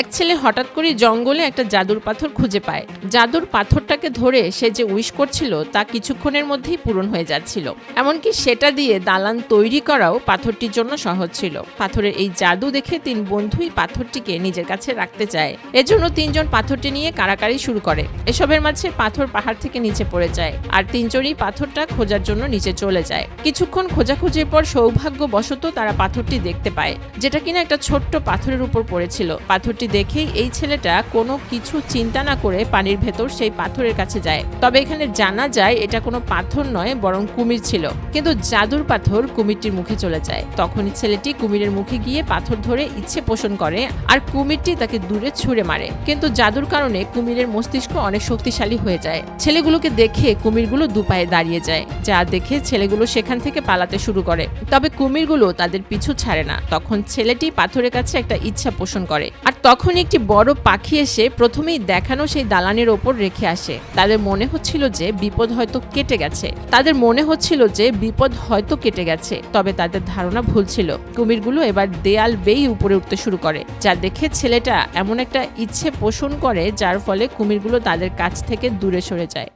এক ছেলে হঠাৎ করে জঙ্গলে একটা জাদুর পাথর খুঁজে পায়। জাদুর পাথরটাকে ধরে সে যে উইশ করছিল তা কিছুক্ষণের মধ্যেই পূরণ হয়ে যাচ্ছিল। এমনকি সেটা দিয়ে দালান তৈরি করাও পাথরটির জন্য সহজ ছিল। পাথরের এই জাদু দেখে তিন বন্ধুই পাথরটিকে নিজের কাছে রাখতে চায়। এজন্য তিনজন পাথরটি নিয়ে কারাকারি শুরু করে। এসবের মাঝে পাথর পাহাড় থেকে নিচে পড়ে যায় আর তিনজনই পাথরটা খোঁজার জন্য নিচে চলে যায়। কিছুক্ষণ খোঁজাখুঁজির পর সৌভাগ্যবশত তারা পাথরটি দেখতে পায়, যেটা কিনা একটা ছোট্ট পাথরের উপর পড়েছিল। পাথরটি দেখেই এই ছেলেটা কোনো কিছু চিন্তা না করে পানির ভেতর সেই পাথরের কাছে যায়। তবে এখানে জানা যায় এটা কোনো পাথর নয়, বরং কুমির ছিল। কিন্তু জাদুর পাথর কুমিরটির মুখে চলে যায়। তখনই ছেলেটি কুমিরের মুখে গিয়ে পাথর ধরে ইচ্ছে পোষণ করে আর কুমিরটি তাকে দূরে ছুঁড়ে মারে। কিন্তু জাদুর কারণে কুমিরের মস্তিষ্ক অনেক শক্তিশালী হয়ে যায়। ছেলেগুলোকে দেখে কুমিরগুলো দুপায়ে দাঁড়িয়ে যায়, যা দেখে ছেলেগুলো সেখান থেকে পালাতে শুরু করে। তবে কুমিরগুলো তাদের পিছু ছাড়ে না। তখন ছেলেটি পাথরের কাছে একটা ইচ্ছা পোষণ করে। আর তখন একটি বড় পাখি এসে প্রথমেই দেখানো সেই দালানের ওপর রেখে আসে। তাদের মনে হচ্ছিল যে বিপদ হয়তো কেটে গেছে। তাদের মনে হচ্ছিল যে বিপদ হয়তো কেটে গেছে, তবে তাদের ধারণা ভুল ছিল। কুমিরগুলো এবার দেয়াল বেয়ে উপরে উঠতে শুরু করে, যা দেখে ছেলেটা এমন একটা ইচ্ছে পোষণ করে, যার ফলে কুমিরগুলো তাদের কাছ থেকে দূরে সরে যায়।